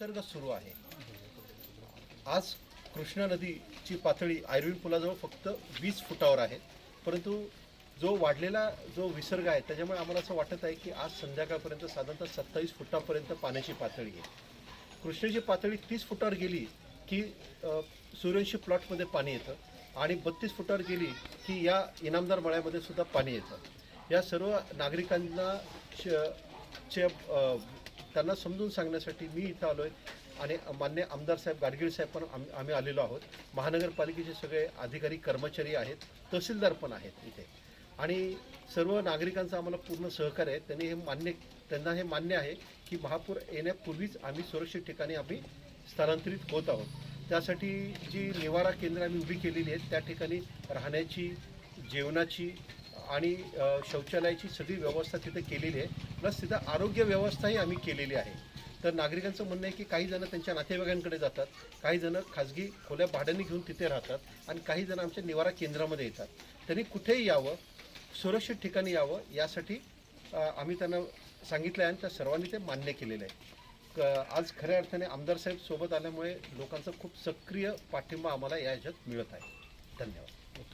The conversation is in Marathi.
विसर्ग सुरू आहे. आज कृष्णा नदीची पातळी आयर्विन पुलाजवळ फक्त वीस फुटावर आहे. परंतु जो वाढलेला जो विसर्ग आहे त्याच्यामुळे आम्हाला असं वाटत आहे की आज संध्याकाळपर्यंत साधारणतः सत्तावीस फुटापर्यंत पाण्याची पातळी आहे. कृष्णेची पातळी तीस फुटावर गेली की अ, सूर्यवंशी प्लॉटमध्ये पाणी येतं आणि बत्तीस फुटावर गेली की या इनामदार मळ्यामध्ये सुद्धा पाणी येतं. या सर्व नागरिकांना श चे त्यांना समजून सांगण्यासाठी मी इथं आलो आहे आणि मान्य आमदार साहेब गाडगीळ साहेब पण आम आम्ही आलेलो आहोत. महानगरपालिकेचे सगळे अधिकारी कर्मचारी आहेत. तहसीलदार पण आहेत इथे. आणि सर्व नागरिकांचं आम्हाला पूर्ण सहकार्य आहे. त्यांनी हे मान्य त्यांना हे मान्य आहे की महापूर येण्यापूर्वीच आम्ही सुरक्षित ठिकाणी आम्ही स्थलांतरित होत आहोत. त्यासाठी जी निवारा केंद्र आम्ही उभी केलेली आहेत त्या ठिकाणी राहण्याची जेवणाची आणि शौचालयाची सगळी व्यवस्था तिथे केलेली आहे. प्लस तिथं आरोग्य व्यवस्थाही आम्ही केलेली आहे. तर नागरिकांचं म्हणणं आहे की काही जण त्यांच्या नातेवाईकांकडे जातात काही जण खाजगी खोल्या भाड्याने घेऊन तिथे राहतात आणि काही जण आमच्या निवारा केंद्रामध्ये येतात. त्यांनी कुठेही यावं सुरक्षित ठिकाणी यावं यासाठी आम्ही त्यांना सांगितलं आहे आणि त्या सर्वांनी ते मान्य केलेलं आहे. क- आज खऱ्या अर्थाने आमदार साहेब सोबत आल्यामुळे लोकांचा खूप सक्रिय पाठिंबा आम्हाला या ह्याच्यात मिळत आहे. धन्यवाद.